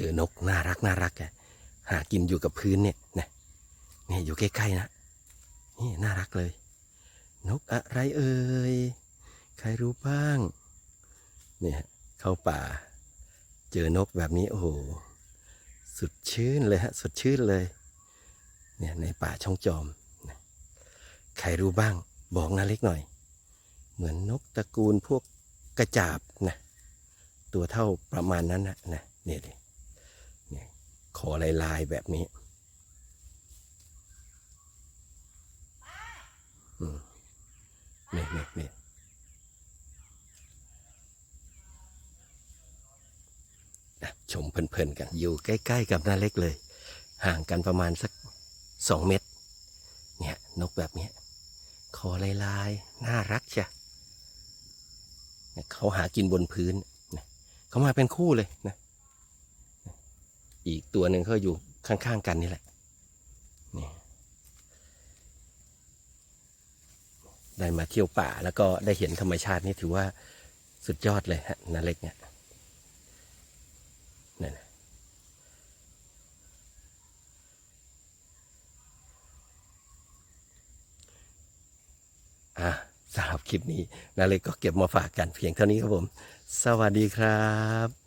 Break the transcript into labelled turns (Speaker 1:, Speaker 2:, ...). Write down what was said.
Speaker 1: เจอนกน่ารักน่ารักอะหากินอยู่กับพื้นเนี่ยนะเนี่ยอยู่ใกล้ๆนะนี่น่ารักเลย นกอะไรเอ่ยใครรู้บ้างเนี่ยเข้าป่า เจอนกแบบนี้โอ้โหสดชื่นเลยฮะสดชื่นเลยเนี่ยในป่าช่องจอมใครรู้บ้างบอกนาเล็กหน่อย เหมือนนกตระกูลพวกกระจาบนะตัวเท่าประมาณนั้นนะนะเนี่ยดิเนี่ย อลายลายๆแบบนี้อืมเนี่ยเนี่ยเนี่ยอะชมเพลินๆกัน อยู่ใกล้ๆกับน้าเล็กเลย ห่างกันประมาณสักสองเมตร เนี่ย นกแบบนี้คอลายลายๆน่ารักจ้ะเขาหากินบนพื้น เขามาเป็นคู่เลยนะ อีกตัวหนึ่งเขาอยู่ข้างๆกันนี่แหละนี่ได้มาเที่ยวป่าแล้วก็ได้เห็นธรรมชาตินี่ถือว่าสุดยอดเลยฮะนาเล็กเนี่ยนั่นะอะสำหรับคลิปนี้นาเล็กก็เก็บมาฝากกันเพียงเท่านี้ครับผม สวัสดีครับ